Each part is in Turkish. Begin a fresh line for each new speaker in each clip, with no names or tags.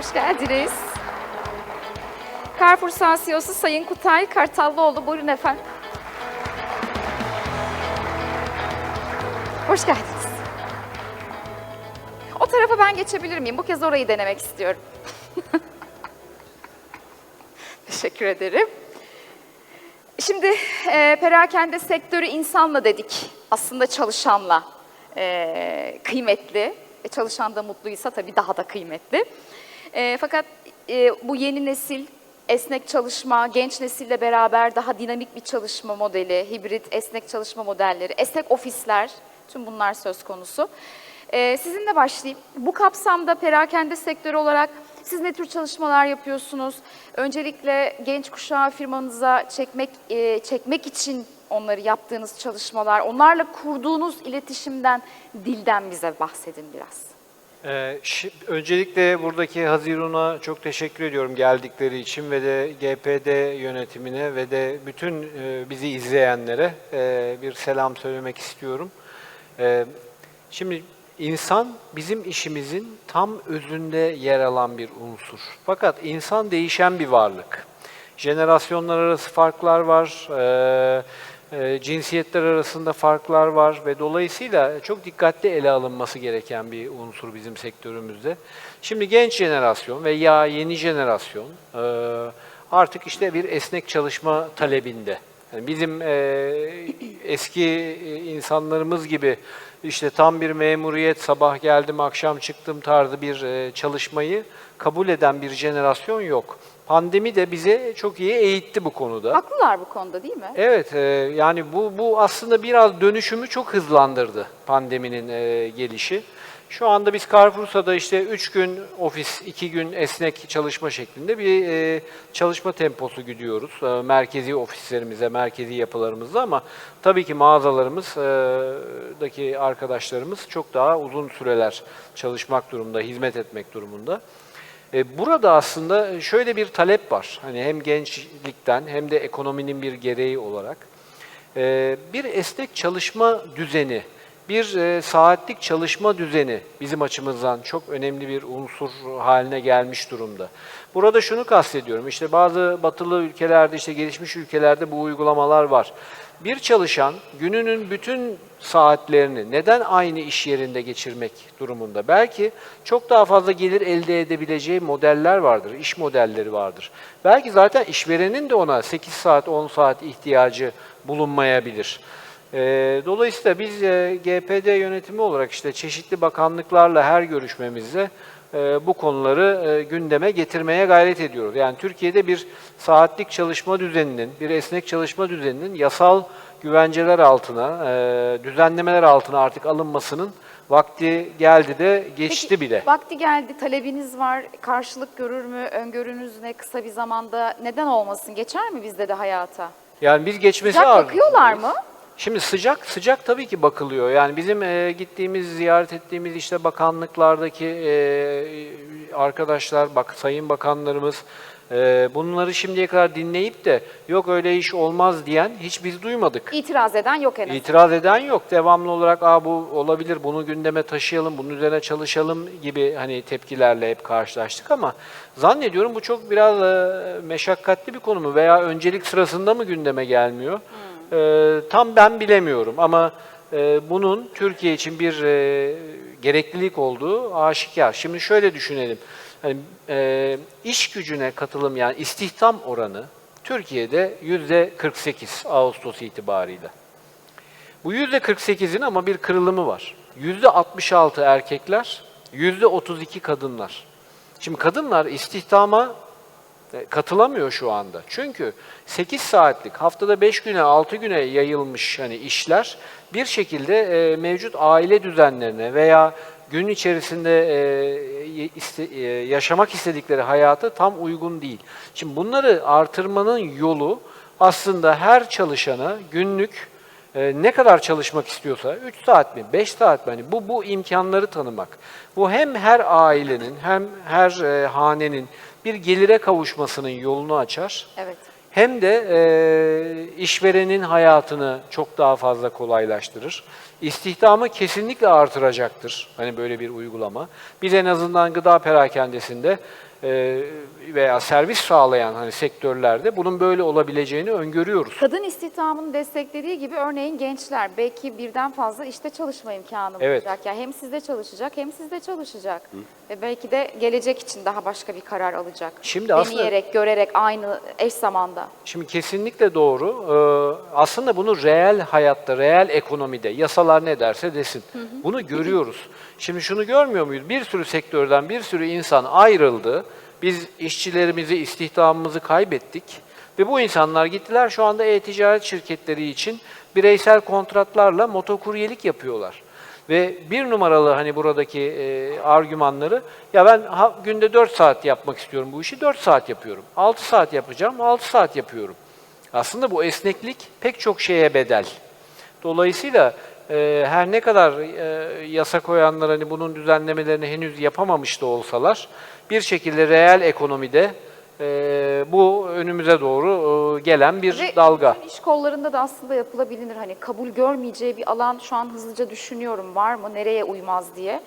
Hoş geldiniz. Carrefour CEO'su Sayın Kutay Kartallıoğlu. Buyurun efendim. Hoş geldiniz. O tarafa ben geçebilir miyim? Bu kez orayı denemek istiyorum. Teşekkür ederim. Şimdi e, perakende sektörü insanla dedik. Aslında çalışanla e, kıymetli. E, çalışan da mutluysa tabii daha da kıymetli. E, fakat e, bu yeni nesil esnek çalışma, genç nesille beraber daha dinamik bir çalışma modeli, hibrit esnek çalışma modelleri, esnek ofisler, tüm bunlar söz konusu. E, sizinle başlayayım. Bu kapsamda perakende sektörü olarak siz ne tür çalışmalar yapıyorsunuz? Öncelikle genç kuşağı firmanıza çekmek e, çekmek için onları yaptığınız çalışmalar, onlarla kurduğunuz iletişimden, dilden bize bahsedin biraz.
Ee, öncelikle buradaki Hazirun'a çok teşekkür ediyorum geldikleri için ve de GPD yönetimine ve de bütün e, bizi izleyenlere e, bir selam söylemek istiyorum. E, şimdi insan bizim işimizin tam özünde yer alan bir unsur. Fakat insan değişen bir varlık. Jenerasyonlar arası farklar var. e, cinsiyetler arasında farklar var ve dolayısıyla çok dikkatli ele alınması gereken bir unsur bizim sektörümüzde. Şimdi genç jenerasyon ve ya yeni jenerasyon e, artık işte bir esnek çalışma talebinde. Yani bizim e, eski e, insanlarımız gibi işte tam bir memuriyet, sabah geldim, akşam çıktım tarzı bir çalışmayı kabul eden bir jenerasyon yok. Pandemi de bize çok iyi eğitti bu konuda.
Haklılar bu konuda değil mi?
Evet, e, yani bu bu aslında biraz dönüşümü çok hızlandırdı pandeminin e, gelişi. Şu anda biz Carrefour'da işte 3 gün ofis, 2 gün esnek çalışma şeklinde bir e, çalışma temposu gidiyoruz. E, merkezi ofislerimize, merkezi yapılarımızda ama tabii ki mağazalarımızdaki arkadaşlarımız çok daha uzun süreler çalışmak durumunda, hizmet etmek durumunda. E, Burada aslında şöyle bir talep var. Hani hem gençlikten hem de ekonominin bir gereği olarak. E, Bir esnek çalışma düzeni, bir e, saatlik çalışma düzeni bizim açımızdan çok önemli bir unsur haline gelmiş durumda. Burada şunu kastediyorum. İşte bazı batılı ülkelerde, işte gelişmiş ülkelerde bu uygulamalar var. Bir çalışan gününün bütün saatlerini neden aynı iş yerinde geçirmek durumunda? Belki çok daha fazla gelir elde edebileceği modeller vardır, iş modelleri vardır. Belki zaten işverenin de ona 8 saat, 10 saat ihtiyacı bulunmayabilir. Ee, Dolayısıyla biz e, GPD yönetimi olarak işte çeşitli bakanlıklarla her görüşmemizde bu konuları e, gündeme getirmeye gayret ediyoruz. Yani Türkiye'de bir saatlik çalışma düzeninin, bir esnek çalışma düzeninin yasal güvenceler altına, e, düzenlemeler altına artık alınmasının vakti geldi de geçti
Peki,
bile.
Vakti geldi, talebiniz var. Karşılık görür mü? Öngörünüz ne kısa bir zamanda? Neden olmasın? Geçer mi bizde de hayata?
Yani biz geçmesi
Sıcak bakıyorlar mı?
Şimdi sıcak sıcak tabii ki bakılıyor. Yani bizim e, gittiğimiz, ziyaret ettiğimiz işte bakanlıklardaki e, arkadaşlar, bak sayın bakanlarımız e, bunları şimdiye kadar dinleyip de yok öyle iş olmaz diyen hiç biz duymadık.
İtiraz eden yok en azından.
İtiraz eden yok. Devamlı olarak Aa, bu olabilir, bunu gündeme taşıyalım, bunun üzerine çalışalım gibi hani tepkilerle hep karşılaştık ama zannediyorum bu çok biraz e, meşakkatli bir konu mu veya öncelik sırasında mı gündeme gelmiyor? E, tam ben bilemiyorum ama e, bunun Türkiye için bir e, gereklilik olduğu aşikar. Şimdi şöyle düşünelim. Hani, e, iş gücüne katılım yani istihdam oranı Türkiye'de yüzde 48 Ağustos itibariyle. Bu yüzde 48'in ama bir kırılımı var. Yüzde 66 erkekler, yüzde 32 kadınlar. Şimdi kadınlar istihdama katılamıyor şu anda. Çünkü 8 saatlik, haftada 5 güne, 6 güne yayılmış hani işler bir şekilde e, mevcut aile düzenlerine veya gün içerisinde e, iste- e, yaşamak istedikleri hayata tam uygun değil. Şimdi bunları artırmanın yolu aslında her çalışana günlük e, ne kadar çalışmak istiyorsa 3 saat mi 5 saat mi hani bu bu imkanları tanımak. Bu hem her ailenin hem her e, hanenin bir gelire kavuşmasının yolunu açar.
Evet.
Hem de e, işverenin hayatını çok daha fazla kolaylaştırır. İstihdamı kesinlikle artıracaktır. Hani böyle bir uygulama. Biz en azından gıda perakendesinde veya servis sağlayan hani sektörlerde bunun böyle olabileceğini öngörüyoruz.
Kadın istihdamını desteklediği gibi örneğin gençler belki birden fazla işte çalışma imkanı
Evet.
bulacak. Yani hem sizde çalışacak hem sizde çalışacak. Ve belki de gelecek için daha başka bir karar alacak.
Şimdi aslında-
Deneyerek, görerek aynı eş zamanda.
Şimdi kesinlikle doğru. Ee, aslında bunu reel hayatta, reel ekonomide, yasalar ne derse desin. Bunu görüyoruz. Şimdi şunu görmüyor muyuz? Bir sürü sektörden bir sürü insan ayrıldı. Biz işçilerimizi, istihdamımızı kaybettik. Ve bu insanlar gittiler şu anda e-ticaret şirketleri için bireysel kontratlarla motokuryelik yapıyorlar. Ve bir numaralı hani buradaki e, argümanları ya ben ha- günde 4 saat yapmak istiyorum bu işi 4 saat yapıyorum. 6 saat yapacağım 6 saat yapıyorum. Aslında bu esneklik pek çok şeye bedel. Dolayısıyla e, her ne kadar e, yasa koyanlar hani bunun düzenlemelerini henüz yapamamış da olsalar bir şekilde reel ekonomide e, bu önümüze doğru e, gelen bir
Ve
dalga.
bütün iş kollarında da aslında yapılabilir. Hani kabul görmeyeceği bir alan şu an hızlıca düşünüyorum var mı, nereye uymaz diye.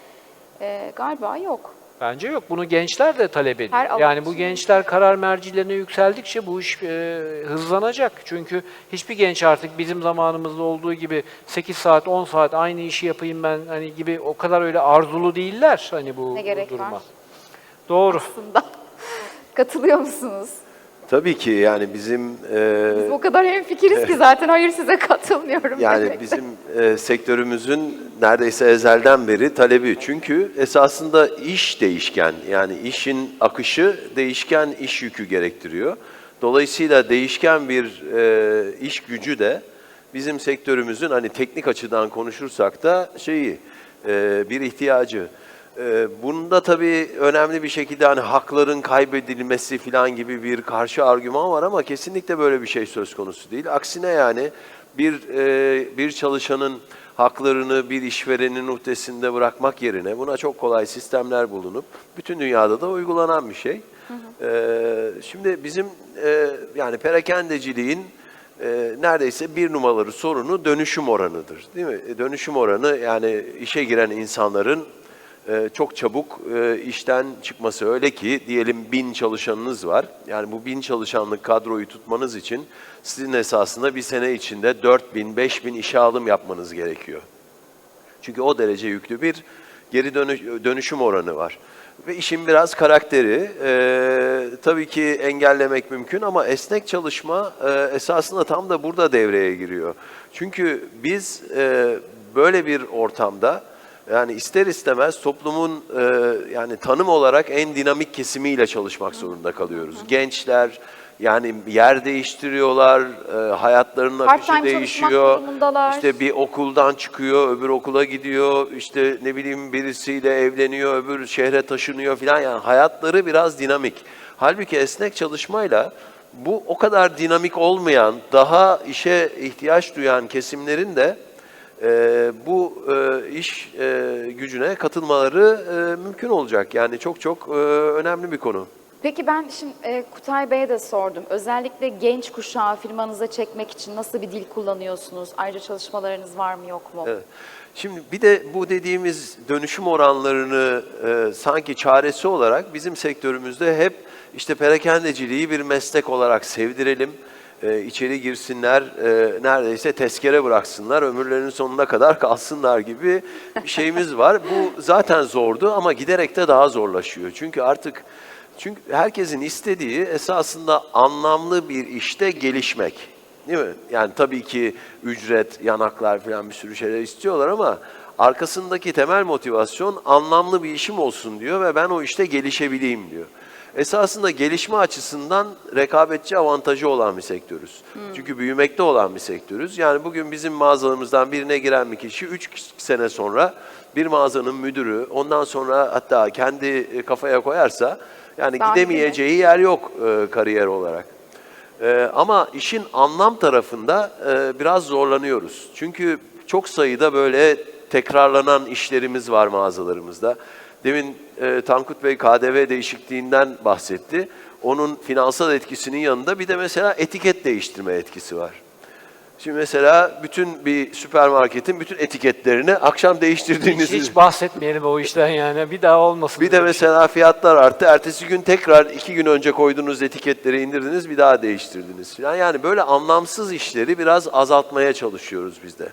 Ee, galiba yok.
Bence yok. Bunu gençler de talep ediyor.
Her
yani bu gençler karar mercilerine yükseldikçe bu iş e, hızlanacak. Çünkü hiçbir genç artık bizim zamanımızda olduğu gibi 8 saat, 10 saat aynı işi yapayım ben hani gibi o kadar öyle arzulu değiller hani bu,
Ne
bu
gerek
duruma.
var?
Doğru.
Aslında. Katılıyor musunuz?
Tabii ki yani bizim e,
Biz o kadar hemfikiriz ki zaten hayır size katılmıyorum.
yani
demekle.
bizim e, sektörümüzün neredeyse ezelden beri talebi. Çünkü esasında iş değişken. Yani işin akışı değişken iş yükü gerektiriyor. Dolayısıyla değişken bir e, iş gücü de bizim sektörümüzün hani teknik açıdan konuşursak da şeyi e, bir ihtiyacı. E, bunda tabii önemli bir şekilde hani hakların kaybedilmesi falan gibi bir karşı argüman var ama kesinlikle böyle bir şey söz konusu değil. Aksine yani bir e, bir çalışanın haklarını bir işverenin uhdesinde bırakmak yerine buna çok kolay sistemler bulunup bütün dünyada da uygulanan bir şey. E, şimdi bizim e, yani perakendeciliğin e, neredeyse bir numaralı sorunu dönüşüm oranıdır. Değil mi? Dönüşüm oranı yani işe giren insanların e, çok çabuk e, işten çıkması. Öyle ki diyelim bin çalışanınız var. Yani bu bin çalışanlık kadroyu tutmanız için sizin esasında bir sene içinde 4 bin, 5 bin işe alım yapmanız gerekiyor. Çünkü o derece yüklü bir geri dönü- dönüşüm oranı var. Ve işin biraz karakteri. Ee, tabii ki engellemek mümkün ama esnek çalışma e, esasında tam da burada devreye giriyor. Çünkü biz e, böyle bir ortamda yani ister istemez toplumun e, yani tanım olarak en dinamik kesimiyle çalışmak zorunda kalıyoruz. Gençler yani yer değiştiriyorlar, e, hayatlarının akışı değişiyor. İşte bir okuldan çıkıyor, öbür okula gidiyor, işte ne bileyim birisiyle evleniyor, öbür şehre taşınıyor filan. Yani hayatları biraz dinamik. Halbuki esnek çalışmayla bu o kadar dinamik olmayan, daha işe ihtiyaç duyan kesimlerin de e, bu e, iş e, gücüne katılmaları e, mümkün olacak. Yani çok çok e, önemli bir konu.
Peki ben şimdi e, Kutay Bey'e de sordum. Özellikle genç kuşağı firmanıza çekmek için nasıl bir dil kullanıyorsunuz? Ayrıca çalışmalarınız var mı yok mu?
Evet. Şimdi bir de bu dediğimiz dönüşüm oranlarını e, sanki çaresi olarak bizim sektörümüzde hep işte perakendeciliği bir meslek olarak sevdirelim. E, içeri girsinler, e, neredeyse tezkere bıraksınlar, ömürlerinin sonuna kadar kalsınlar gibi bir şeyimiz var. Bu zaten zordu ama giderek de daha zorlaşıyor. Çünkü artık çünkü herkesin istediği esasında anlamlı bir işte gelişmek. Değil mi? Yani tabii ki ücret, yanaklar falan bir sürü şeyler istiyorlar ama arkasındaki temel motivasyon anlamlı bir işim olsun diyor ve ben o işte gelişebileyim diyor. Esasında gelişme açısından rekabetçi avantajı olan bir sektörüz. Çünkü büyümekte olan bir sektörüz. Yani bugün bizim mağazalarımızdan birine giren bir kişi 3 sene sonra bir mağazanın müdürü, ondan sonra hatta kendi kafaya koyarsa yani
Daha
gidemeyeceği yer yok e, kariyer olarak. Ee, ama işin anlam tarafında e, biraz zorlanıyoruz. Çünkü çok sayıda böyle tekrarlanan işlerimiz var mağazalarımızda. Demin e, Tankut Bey KDV değişikliğinden bahsetti. Onun finansal etkisinin yanında bir de mesela etiket değiştirme etkisi var. Şimdi mesela bütün bir süpermarketin bütün etiketlerini akşam
Hiç,
değiştirdiğinizi...
hiç bahsetmeyelim o işten yani. Bir daha olmasın.
Bir de
şey.
mesela fiyatlar arttı. Ertesi gün tekrar iki gün önce koyduğunuz etiketleri indirdiniz, bir daha değiştirdiniz falan. Yani böyle anlamsız işleri biraz azaltmaya çalışıyoruz biz de.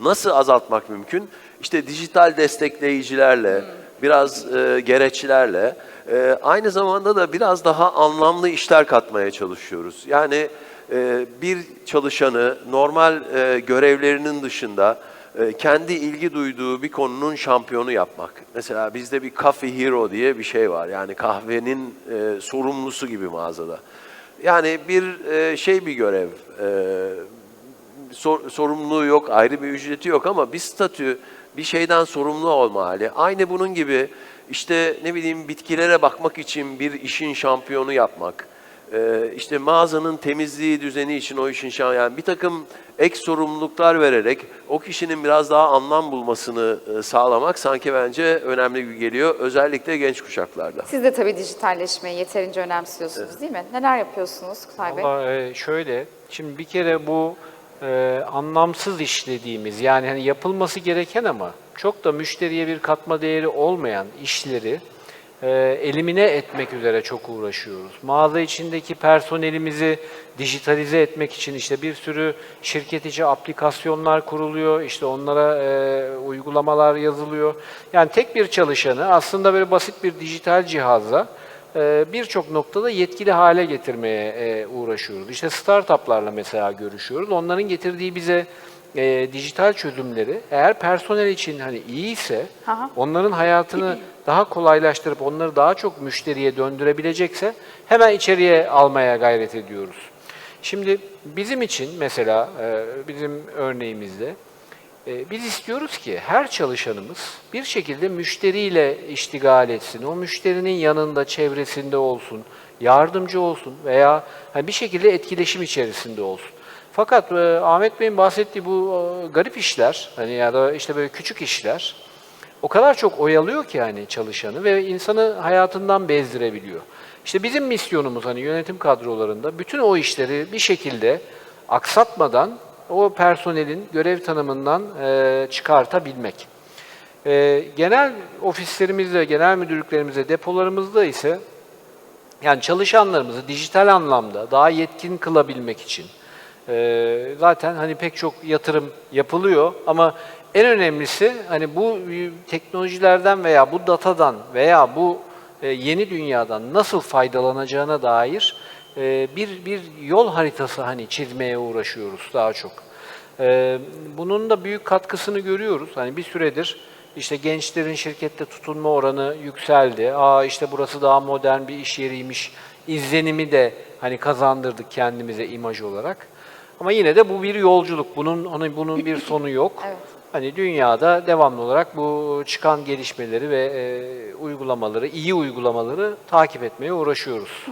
Nasıl azaltmak mümkün? İşte dijital destekleyicilerle, biraz e, gereçlerle, e, aynı zamanda da biraz daha anlamlı işler katmaya çalışıyoruz. Yani e, bir çalışanı normal e, görevlerinin dışında e, kendi ilgi duyduğu bir konunun şampiyonu yapmak. Mesela bizde bir Coffee Hero diye bir şey var. Yani kahvenin e, sorumlusu gibi mağazada. Yani bir e, şey bir görev, e, sor- sorumluluğu yok, ayrı bir ücreti yok ama bir statü, bir şeyden sorumlu olma hali. Aynı bunun gibi işte ne bileyim bitkilere bakmak için bir işin şampiyonu yapmak. Ee, işte mağazanın temizliği düzeni için o işin şampiyonu. Yani bir takım ek sorumluluklar vererek o kişinin biraz daha anlam bulmasını e, sağlamak sanki bence önemli geliyor. Özellikle genç kuşaklarda.
Siz de tabii dijitalleşmeyi yeterince önemsiyorsunuz değil mi? Neler yapıyorsunuz Kutay Bey?
Vallahi, e, şöyle, şimdi bir kere bu e, anlamsız iş dediğimiz yani hani yapılması gereken ama çok da müşteriye bir katma değeri olmayan işleri e, elimine etmek üzere çok uğraşıyoruz. Mağaza içindeki personelimizi dijitalize etmek için işte bir sürü şirket içi aplikasyonlar kuruluyor, işte onlara e, uygulamalar yazılıyor. Yani tek bir çalışanı aslında böyle basit bir dijital cihazla birçok noktada yetkili hale getirmeye e, uğraşıyoruz. İşte startuplarla mesela görüşüyoruz. Onların getirdiği bize e, dijital çözümleri eğer personel için hani iyiyse,
Aha.
onların hayatını daha kolaylaştırıp onları daha çok müşteriye döndürebilecekse hemen içeriye almaya gayret ediyoruz. Şimdi bizim için mesela e, bizim örneğimizde e, Biz istiyoruz ki her çalışanımız bir şekilde müşteriyle iştigal etsin. O müşterinin yanında, çevresinde olsun, yardımcı olsun veya bir şekilde etkileşim içerisinde olsun. Fakat e, Ahmet Bey'in bahsettiği bu e, garip işler, hani ya da işte böyle küçük işler o kadar çok oyalıyor ki hani çalışanı ve insanı hayatından bezdirebiliyor. İşte bizim misyonumuz hani yönetim kadrolarında bütün o işleri bir şekilde aksatmadan o personelin görev tanımından e, çıkartabilmek. E, genel ofislerimizde, genel müdürlüklerimizde, depolarımızda ise yani çalışanlarımızı dijital anlamda daha yetkin kılabilmek için e, zaten hani pek çok yatırım yapılıyor ama en önemlisi hani bu teknolojilerden veya bu datadan veya bu e, yeni dünyadan nasıl faydalanacağına dair e, bir bir yol haritası hani çizmeye uğraşıyoruz daha çok. E, bunun da büyük katkısını görüyoruz. Hani bir süredir işte gençlerin şirkette tutunma oranı yükseldi. Aa işte burası daha modern bir iş yeriymiş izlenimi de hani kazandırdık kendimize imaj olarak. Ama yine de bu bir yolculuk. Bunun hani bunun bir sonu yok.
Evet.
Hani dünyada devamlı olarak bu çıkan gelişmeleri ve e, uygulamaları, iyi uygulamaları takip etmeye uğraşıyoruz.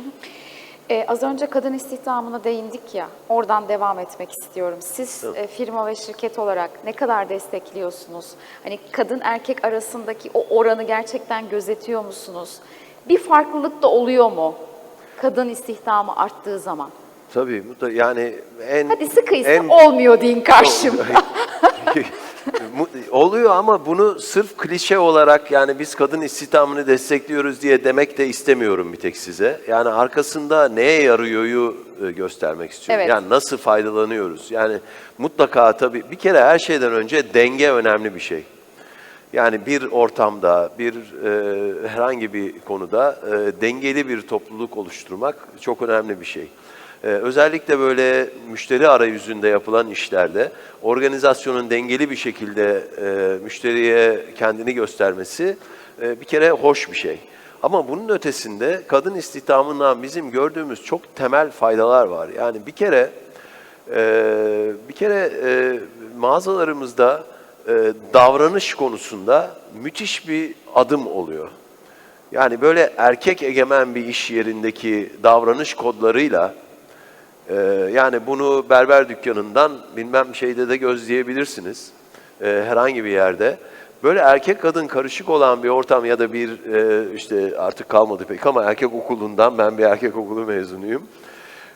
Ee, az önce kadın istihdamına değindik ya, oradan devam etmek istiyorum. Siz e, firma ve şirket olarak ne kadar destekliyorsunuz? Hani kadın erkek arasındaki o oranı gerçekten gözetiyor musunuz? Bir farklılık da oluyor mu? Kadın istihdamı arttığı zaman.
Tabii mutlaka yani en
Hadi sıkıysa
en
olmuyor deyin karşımda.
Oluyor ama bunu sırf klişe olarak yani biz kadın istihdamını destekliyoruz diye demek de istemiyorum bir tek size. Yani arkasında neye yarıyoryu e, göstermek istiyorum.
Evet.
Yani nasıl faydalanıyoruz. Yani mutlaka tabii bir kere her şeyden önce denge önemli bir şey. Yani bir ortamda, bir e, herhangi bir konuda e, dengeli bir topluluk oluşturmak çok önemli bir şey. E, özellikle böyle müşteri arayüzünde yapılan işlerde organizasyonun dengeli bir şekilde e, müşteriye kendini göstermesi e, bir kere hoş bir şey. Ama bunun ötesinde kadın istihdamından bizim gördüğümüz çok temel faydalar var. Yani bir kere ee, bir kere e, mağazalarımızda e, davranış konusunda müthiş bir adım oluyor. Yani böyle erkek egemen bir iş yerindeki davranış kodlarıyla e, yani bunu berber dükkanından bilmem şeyde de gözleyebilirsiniz e, herhangi bir yerde. Böyle erkek kadın karışık olan bir ortam ya da bir e, işte artık kalmadı pek ama erkek okulundan ben bir erkek okulu mezunuyum.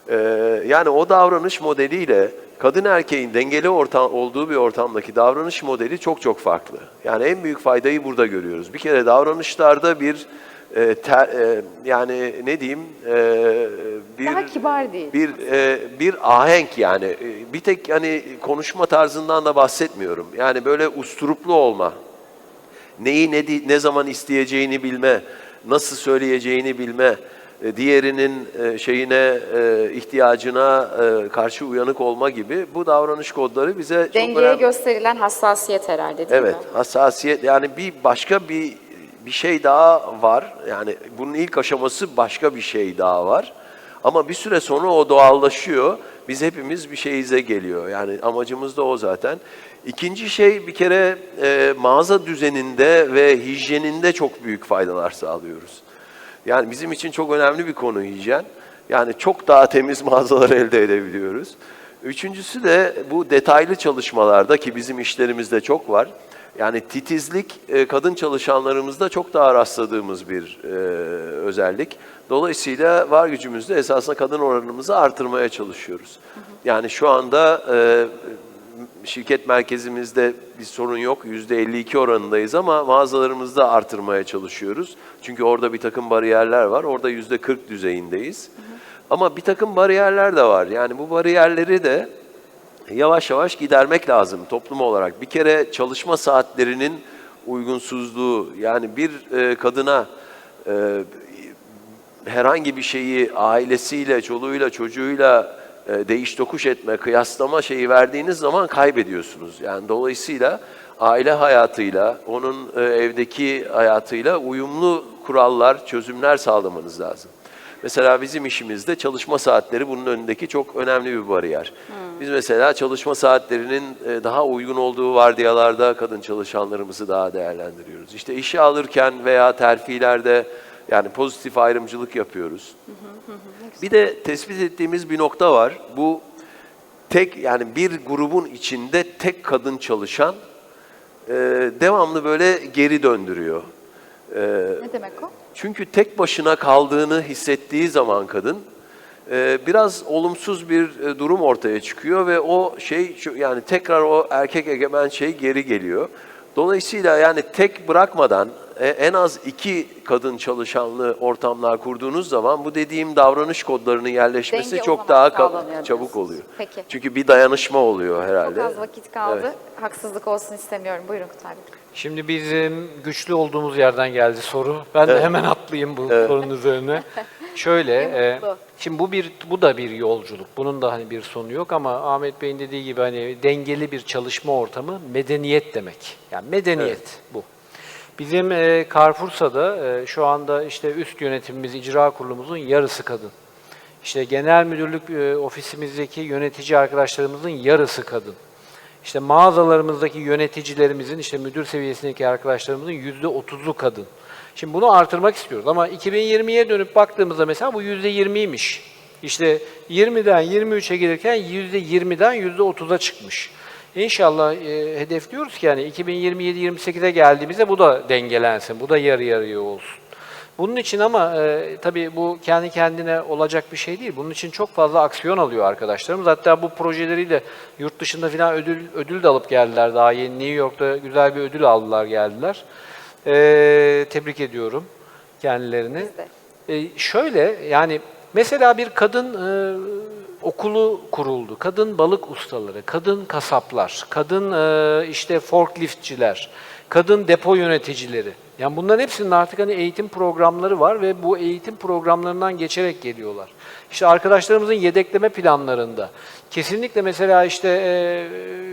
Ee, yani o davranış modeliyle kadın erkeğin dengeli ortam olduğu bir ortamdaki davranış modeli çok çok farklı. Yani en büyük faydayı burada görüyoruz. Bir kere davranışlarda bir e, ter- e, yani ne diyeyim e, bir
Daha kibar değil.
bir e, bir ahenk yani E, bir tek hani konuşma tarzından da bahsetmiyorum. Yani böyle usturuplu olma. Neyi ne di- ne zaman isteyeceğini bilme, nasıl söyleyeceğini bilme, e, diğerinin e, şeyine e, ihtiyacına e, karşı uyanık olma gibi bu davranış kodları bize çok
Dengeye
önemli.
gösterilen hassasiyet herhalde değil
Evet,
mi?
hassasiyet yani bir başka bir bir şey daha var. Yani bunun ilk aşaması başka bir şey daha var. Ama bir süre sonra o doğallaşıyor. Biz hepimiz bir şeyize geliyor. Yani amacımız da o zaten. İkinci şey bir kere e, mağaza düzeninde ve hijyeninde çok büyük faydalar sağlıyoruz. Yani bizim için çok önemli bir konu hijyen. Yani çok daha temiz mağazalar elde edebiliyoruz. Üçüncüsü de bu detaylı çalışmalarda ki bizim işlerimizde çok var. Yani titizlik e, kadın çalışanlarımızda çok daha rastladığımız bir e, özellik. Dolayısıyla var gücümüzde esasında kadın oranımızı artırmaya çalışıyoruz. Yani şu anda e, şirket merkezimizde bir sorun yok. Yüzde 52 oranındayız ama mağazalarımızda artırmaya çalışıyoruz. Çünkü orada bir takım bariyerler var. Orada yüzde 40 düzeyindeyiz. Ama bir takım bariyerler de var. Yani bu bariyerleri de yavaş yavaş gidermek lazım toplum olarak. Bir kere çalışma saatlerinin uygunsuzluğu yani bir e, kadına e, herhangi bir şeyi ailesiyle, çoluğuyla, çocuğuyla e, değiş tokuş etme, kıyaslama şeyi verdiğiniz zaman kaybediyorsunuz. Yani dolayısıyla aile hayatıyla, onun evdeki hayatıyla uyumlu kurallar, çözümler sağlamanız lazım. Mesela bizim işimizde çalışma saatleri bunun önündeki çok önemli bir bariyer. Biz mesela çalışma saatlerinin e, daha uygun olduğu vardiyalarda kadın çalışanlarımızı daha değerlendiriyoruz. İşte işe alırken veya terfilerde yani pozitif ayrımcılık yapıyoruz. Bir de tespit ettiğimiz bir nokta var. Bu tek yani bir grubun içinde tek kadın çalışan e, devamlı böyle geri döndürüyor. E,
Ne demek o?
çünkü tek başına kaldığını hissettiği zaman kadın biraz olumsuz bir e, durum ortaya çıkıyor ve o şey yani tekrar o erkek egemen şey geri geliyor. Dolayısıyla yani tek bırakmadan e, en az iki kadın çalışanlı ortamlar kurduğunuz zaman bu dediğim davranış kodlarının yerleşmesi
Denge
çok daha çabuk oluyor.
Peki.
Çünkü bir dayanışma oluyor herhalde.
Çok az vakit kaldı.
Evet.
Haksızlık olsun istemiyorum. Buyurun Kutay.
Şimdi bizim güçlü olduğumuz yerden geldi soru. Ben de hemen atlayayım bu sorunun üzerine. Şöyle, e, şimdi bu bir bu da bir yolculuk. Bunun da hani bir sonu yok ama Ahmet Bey'in dediği gibi hani dengeli bir çalışma ortamı medeniyet demek. Yani medeniyet bu. Bizim e, Carrefour'da e, şu anda işte üst yönetimimiz, icra kurulumuzun yarısı kadın. İşte genel müdürlük e, ofisimizdeki yönetici arkadaşlarımızın yarısı kadın. İşte mağazalarımızdaki yöneticilerimizin, işte müdür seviyesindeki arkadaşlarımızın yüzde otuzu kadın. Şimdi bunu artırmak istiyoruz ama 2020'ye dönüp baktığımızda mesela bu yüzde 20'ymiş. İşte 20'den 23'e gelirken yüzde 20'den yüzde 30'a çıkmış. İnşallah e, hedefliyoruz ki yani 2027-28'e geldiğimizde bu da dengelensin, bu da yarı yarıya olsun. Bunun için ama e, tabii bu kendi kendine olacak bir şey değil. Bunun için çok fazla aksiyon alıyor arkadaşlarımız. Hatta bu projeleriyle yurt dışında falan ödül ödül de alıp geldiler. Daha yeni New York'ta güzel bir ödül aldılar geldiler. E, tebrik ediyorum kendilerini.
Biz de.
E, şöyle yani mesela bir kadın e, okulu kuruldu. Kadın balık ustaları, kadın kasaplar, kadın e, işte forkliftçiler, kadın depo yöneticileri. Yani bunların hepsinin artık hani eğitim programları var ve bu eğitim programlarından geçerek geliyorlar. İşte arkadaşlarımızın yedekleme planlarında kesinlikle mesela işte e,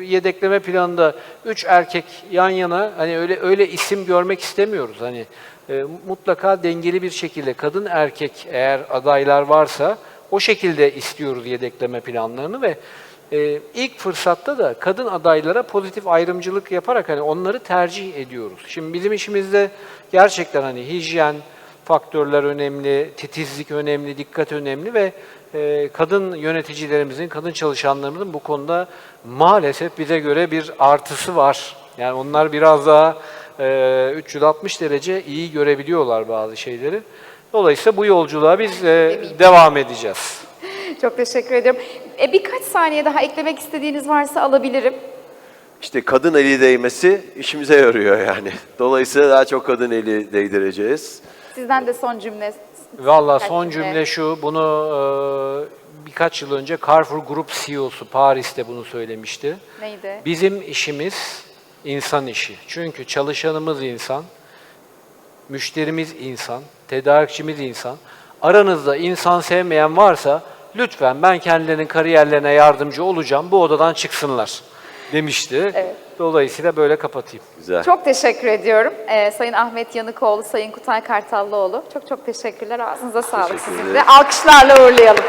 yedekleme planında üç erkek yan yana hani öyle öyle isim görmek istemiyoruz. Hani e, mutlaka dengeli bir şekilde kadın erkek eğer adaylar varsa o şekilde istiyoruz yedekleme planlarını ve e, ilk fırsatta da kadın adaylara pozitif ayrımcılık yaparak hani onları tercih ediyoruz. Şimdi bizim işimizde gerçekten hani hijyen faktörler önemli, titizlik önemli, dikkat önemli ve e, kadın yöneticilerimizin, kadın çalışanlarımızın bu konuda maalesef bize göre bir artısı var. Yani onlar biraz daha e, 360 derece iyi görebiliyorlar bazı şeyleri. Dolayısıyla bu yolculuğa biz e, devam edeceğiz.
Çok teşekkür ediyorum. E, birkaç saniye daha eklemek istediğiniz varsa alabilirim.
İşte kadın eli değmesi işimize yarıyor yani. Dolayısıyla daha çok kadın eli değdireceğiz.
Sizden de son cümle.
Valla
Birkaç
son cümle şu, bunu e, birkaç yıl önce Carrefour Group CEO'su Paris'te bunu söylemişti.
Neydi?
Bizim işimiz insan işi. Çünkü çalışanımız insan, müşterimiz insan, tedarikçimiz insan. Aranızda insan sevmeyen varsa lütfen ben kendilerinin kariyerlerine yardımcı olacağım, bu odadan çıksınlar demişti. Dolayısıyla böyle kapatayım.
Güzel.
Çok teşekkür ediyorum. Ee, Sayın Ahmet Yanıkoğlu, Sayın Kutay Kartallıoğlu. Çok çok teşekkürler. Ağzınıza sağlık
Teşekkür
sizin
ederim.
de. Alkışlarla uğurlayalım.